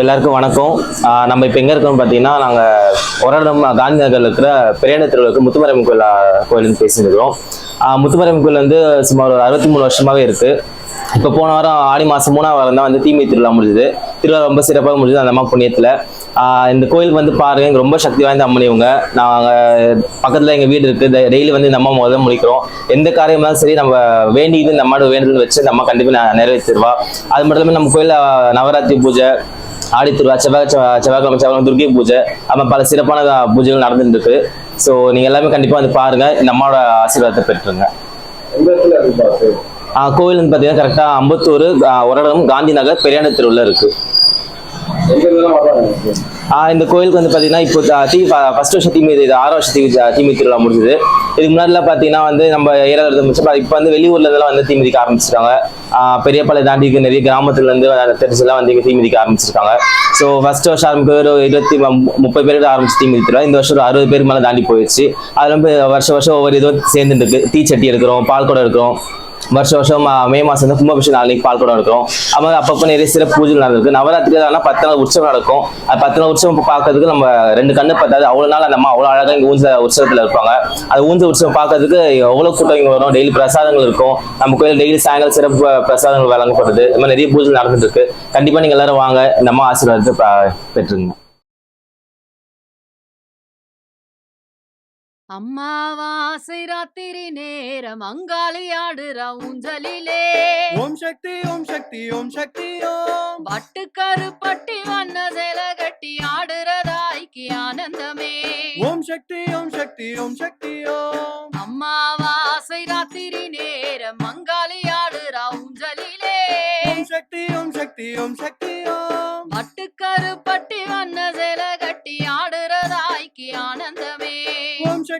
எல்லாருக்கும் வணக்கம். நம்ம இப்போ எங்கே இருக்கோம்னு பார்த்தீங்கன்னா நாங்கள் ஒரடம் இடம் காந்தி நகரில் இருக்கிற பெரியாண்ட இருக்கிற முத்துமரம் கோயில் ஆஹ் பேசியிருக்கிறோம் முத்துமரம் கோயில் வந்து சுமார் ஒரு அறுபத்தி மூணு வருஷமாகவே இருக்குது இப்போ போன வாரம் ஆடி மாதம் மூணாவது வாரம் தான் வந்து தீமை திருவிழா முடிஞ்சுது. திருவிழா ரொம்ப சிறப்பாக முடிஞ்சுது அந்த அம்மா புண்ணியத்தில். இந்த கோயில் வந்து பாருங்க எங்கள் ரொம்ப சக்தி வாய்ந்த அம்மனி இவங்க. நாங்கள் பக்கத்தில் எங்கள் வீடு இருக்குது டெய்லி வந்து இந்த அம்மா முதல்ல முடிக்கிறோம் எந்த காரியம் இருந்தாலும் சரி நம்ம வேண்டியது இந்த அம்மாவோட வேண்டுதல் வச்சு இந்த அம்மா கண்டிப்பாக நிறைவேற்றிடுவா. அது மட்டும் இல்லாமல் நம்ம கோயிலில் நவராத்திரி பூஜை ஆடி திருவிழா செவ்வாய் செவ்வாய் செவ்வாய்க்கிழமை செவ்வாய் துர்கை பூஜை அப்போ பல சிறப்பான பூஜைகள் நடந்துட்டு இருக்கு ஸோ நீங்கள் எல்லாமே கண்டிப்பாக வந்து பாருங்க. இந்த அம்மாவோட ஆசீர்வாதத்தை பெற்றுருங்க கோவில் வந்து பார்த்தீங்கன்னா கரெக்டாக அம்பத்தூர் ஒரடம் காந்தி நகர் பெரியாண்ட தெருவில் இருக்கு. இந்த கோயிலுக்கு வந்து பார்த்தீங்கன்னா இப்போ தீ ஃபர்ஸ்ட் வருஷம் தீமி இது ஆறு வருஷம் தீமி தீமி திருவிழா முடிஞ்சது. இதுக்கு முன்னாடிலாம் பார்த்தீங்கன்னா வந்து நம்ம ஏழாவது முடிச்சு இப்போ வந்து வெளியூர்ல இதெல்லாம் வந்து தீமிதிக்க ஆரம்பிச்சிருக்காங்க. ஆஹ் பெரியப்பாளைய தாண்டி நிறைய கிராமத்துலேருந்து தெரிஞ்செல்லாம் வந்து இங்கே தீமிதிக்க ஆரம்பிச்சிருக்காங்க. ஸோ ஃபர்ஸ்ட் வருஷம் ஆரம்பிக்க ஒரு இருபத்தி முப்பது பேர் ஆரம்பிச்சு தீ திருவிழா இந்த வருஷம் ஒரு அறுபது பேர் மேலே தாண்டி போயிடுச்சு அதில் வந்து வருஷம் வருஷம் ஒவ்வொரு இதுவும் சேர்ந்துட்டு இருக்கு. தீச்சட்டி எடுக்கிறோம் பால் குடம் இருக்கிறோம் வருஷம் வருஷம் மே மாசம் வந்து கும்பாபிஷேகம் நாளைக்கு பால் குடம் எடுக்கிறோம் அப்பப்போ நிறைய சிறப்பு பூஜைகள் நடந்திருக்கு. நவராத்திரி அதெல்லாம் பத்து நாள் உற்சவம் நடக்கும். அது பத்து நாள் உற்சவம் பார்க்கறதுக்கு நம்ம ரெண்டு கண்ணு பார்த்தாது அவ்வளோ நாள் அந்த அம்மா அவ்வளோ அழகாக இங்கே ஊஞ்ச உற்சவத்தில் இருப்பாங்க. அது ஊஞ்ச உற்சவம் பார்க்கறதுக்கு எவ்வளோ கூட்டம் இங்கே வரும். டெய்லி பிரசாதங்கள் இருக்கும். நம்ம கோயில் டெய்லி சாயங்காலம் சிறப்பு பிரசாதங்கள் வழங்கப்படுது. இந்த மாதிரி நிறைய பூஜை நடந்துட்டு இருக்கு. கண்டிப்பாக நீங்கள் எல்லாரும் வாங்க. இந்த அம்மா ஆசீர்வாதத்தை பெற்றுங்க அம்மாவாசை ராத்திரி நேரம் அங்காளி ஆடுறா ஊஞ்சலிலே. ஓம் சக்தி ஓம் சக்தி ஓம் சக்தி ஓம். பட்டுக்கரு பட்டி வண்ண சேல கட்டி ஆடுறதாய்க்கு ஆனந்தமே. ஓம் சக்தி ஓம் சக்தி ஓம் சக்தி ஓம். அம்மாவாசை ராத்திரி நேரம் அங்காளி ஆடுறா ஊஞ்சலிலே. ஓம் சக்தி ஓம் சக்தி ஓம் சக்தி ஓம். பட்டுக்கரு பட்டி வண்ண சேல கட்டி ஓம்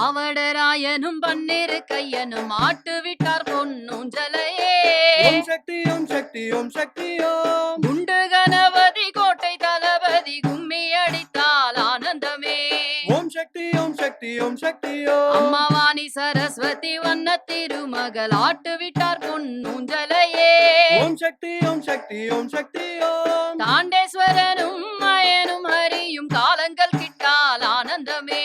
பாவடராயனும் பன்னிரு கையனும் ஆட்டு விட்டார் பொன்னூஞ்சலையே. ஓம் சக்தி ஓம் சக்தி ஓம் சக்தி ஓம். குண்டு கணபதி கோட்டை தளபதி கும்மி அடித்தால் ஆனந்தமே. ஓம் சக்தி ஓம் சக்தி ஓம் சக்தி ஓம். அம்மாவாணி சரஸ்வதி வண்ண திருமகள் ஆட்டு விட்டார் பொன்னூஞ்சலையே. ஓம் சக்தி ஓம் சக்தி ஓம் சக்தி ஓம். தாண்டேஸ்வரனும் மயனும் ஹரியும் காலங்கள் கிட்டால் ஆனந்தமே.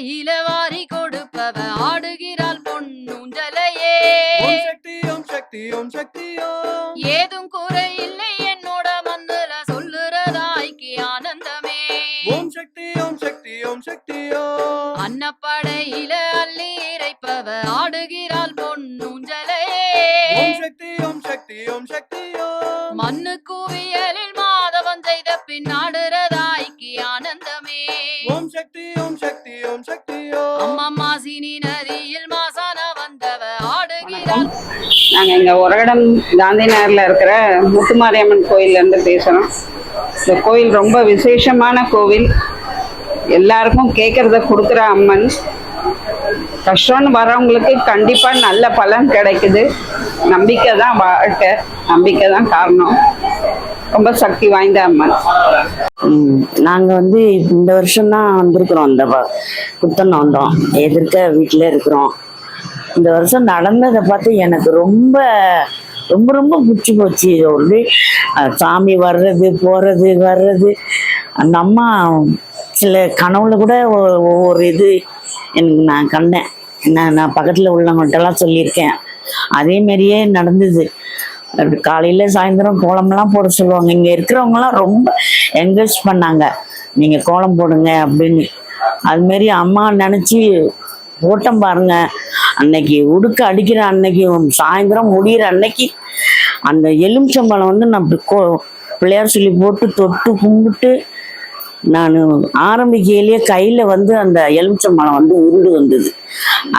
ஏரிக்கரையில வாரி கொடுப்பவ ஆடுகிறாள் பொன்னூஞ்சலையே. சக்தி ஓம் சக்தி ஓம் சக்தி ஓம். ஏதும் குறையில்லை என்னோட மண்ணுல சொல்லுறதாய்க்கு ஆனந்தமே. ஓம் சக்தி ஓம் சக்தி ஓம் சக்தி ஓம். அன்னப்படையில அள்ளி இறைப்பவ ஆடுகிறாள் பொன்னூஞ்சலையே. ஓம் சக்தி ஓம் சக்தி ஓம் சக்தி ஓம். மண்ணு குவியலில் மாதவன் செய்த பின் ஆடுறதாய்க்கு ஆனந்தமே. ஓம் சக்தி ஓம் சக்தி ஓம் சக்தி ஓம். அம்மா மாசினி நதியில் மாசான வந்தவ ஆடுகிறாள் நாங்கள் இங்கே உரகடம் காந்தி நகரில் இருக்கிற முத்துமாரியம்மன் கோயிலேருந்து பேசுகிறோம் இந்த கோயில் ரொம்ப விசேஷமான கோவில். எல்லாருக்கும் கேட்குறத கொடுக்குற அம்மன். கஷ்டம்னு வரவங்களுக்கு கண்டிப்பாக நல்ல பலன் கிடைக்குது. நம்பிக்கை தான் வாழ்க்கை. நம்பிக்கை தான் காரணம். ரொம்ப சக்தி வாய்ந்த அம்மன். நாங்கள் நாங்க வந்து இந்த வருஷம் தான் வந்திருக்கிறோம். இந்த வ- புத்தன் வந்தோம். எதிர்க்க வீட்டில் இருக்கிறோம். இந்த வருஷம் நடந்ததை பார்த்து எனக்கு ரொம்ப ரொம்ப ரொம்ப பிடிச்சி போச்சு. ஒரு சாமி வர்றது போகிறது வர்றது. அந்த அம்மா சில கனவுல கூட ஒவ்வொரு இது எனக்கு நான் கண்டேன். நான் நான் பக்கத்தில் உள்ளவங்கள்ட்டலாம் சொல்லியிருக்கேன். அதே மாதிரியே நடந்தது. அப்படி காலையில சாயந்தரம் கோலம்லாம் போட சொல்லுவாங்க. இங்க இருக்கிறவங்கலாம் ரொம்ப என்கரேஜ் பண்ணாங்க. நீங்க கோலம் போடுங்க அப்படின்னு. அது மாரி அம்மா நினைச்சு ஓட்டம் பாருங்க. அன்னைக்கு உடுக்க அடிக்கிற அன்னைக்கு சாயந்தரம் முடியிற அன்னைக்கு அந்த எலுமிச்சம்பழம் வந்து நான் கோ- பிள்ளையார் சொல்லி போட்டு தொட்டு கும்பிட்டு நான் ஆரம்பிக்கையிலேயே கையில் வந்து அந்த எலுமிச்சம்பழம் வந்து உருண்டு வந்தது.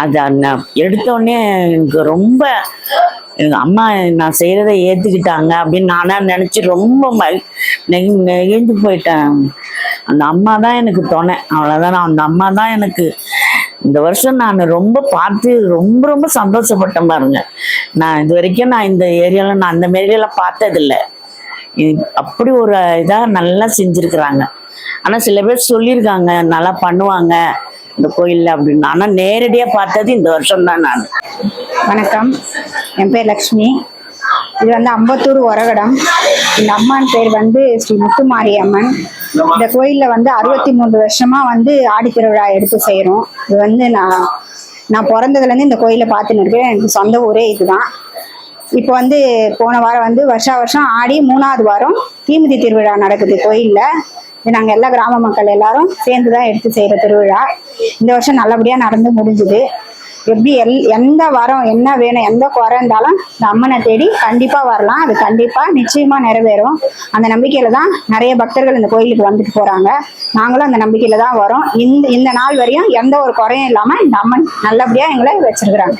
அது நான் எடுத்த எனக்கு ரொம்ப எங்கள் அம்மா நான் செய்கிறத ஏற்றுக்கிட்டாங்க அப்படின்னு நானா நினச்சி ரொம்ப மகி நெகி நெகிழ்ந்து போயிட்டேன். அந்த அம்மா தான் எனக்கு துணை. அவ்வளோதான் நான் அந்த அம்மா தான் எனக்கு இந்த வருஷம் நான் ரொம்ப பார்த்து ரொம்ப ரொம்ப சந்தோஷப்பட்டேன் பாருங்க. நான் இது வரைக்கும் நான் இந்த ஏரியாவில் நான் அந்த மாரியெல்லாம் பார்த்ததில்ல. இது அப்படி ஒரு இதாக நல்லா செஞ்சுருக்குறாங்க. ஆனால் சில பேர் சொல்லியிருக்காங்க நல்லா பண்ணுவாங்க இந்த கோயிலில் அப்படின்னு. ஆனால் நேரடியாக பார்த்தது இந்த வருஷம் தான் நான். வணக்கம். என் பேர் லக்ஷ்மி. இது வந்து அம்பத்தூர் உரகடம் இந்த அம்மான் பேர் வந்து ஸ்ரீ முத்துமாரி அம்மன் இந்த கோயிலில் வந்து அறுபத்தி மூன்று வருஷமாக வந்து ஆடித்திருவிழா எடுத்து செய்கிறோம் இது வந்து நான் நான் பிறந்ததுலேருந்து இந்த கோயிலை பார்த்துன்னு இருக்கேன். எனக்கு சொந்த ஊரே இதுதான். இப்போ வந்து போன வாரம் வந்து வருஷா வருஷம் ஆடி மூணாவது வாரம் தீமிதி திருவிழா நடக்குது கோயிலில். இது நாங்கள் எல்லா கிராம மக்கள் எல்லாரும் சேர்ந்து தான் எடுத்து செய்கிற திருவிழா. இந்த வருஷம் நல்லபடியாக நடந்து முடிஞ்சுது. எப்படி எல் எந்த வரம் என்ன வேணும் எந்த குறை இருந்தாலும் இந்த அம்மனை தேடி கண்டிப்பாக வரலாம். அது கண்டிப்பாக நிச்சயமாக நிறைவேறும். அந்த நம்பிக்கையில் தான் நிறைய பக்தர்கள் இந்த கோயிலுக்கு வந்துட்டு போகிறாங்க நாங்களும் அந்த நம்பிக்கையில் தான் வரோம். இந்த இந்த நாள் வரையும் எந்த ஒரு குறையும் இல்லாமல் இந்த அம்மன் நல்லபடியாக எங்களை வச்சிருக்கிறாங்க.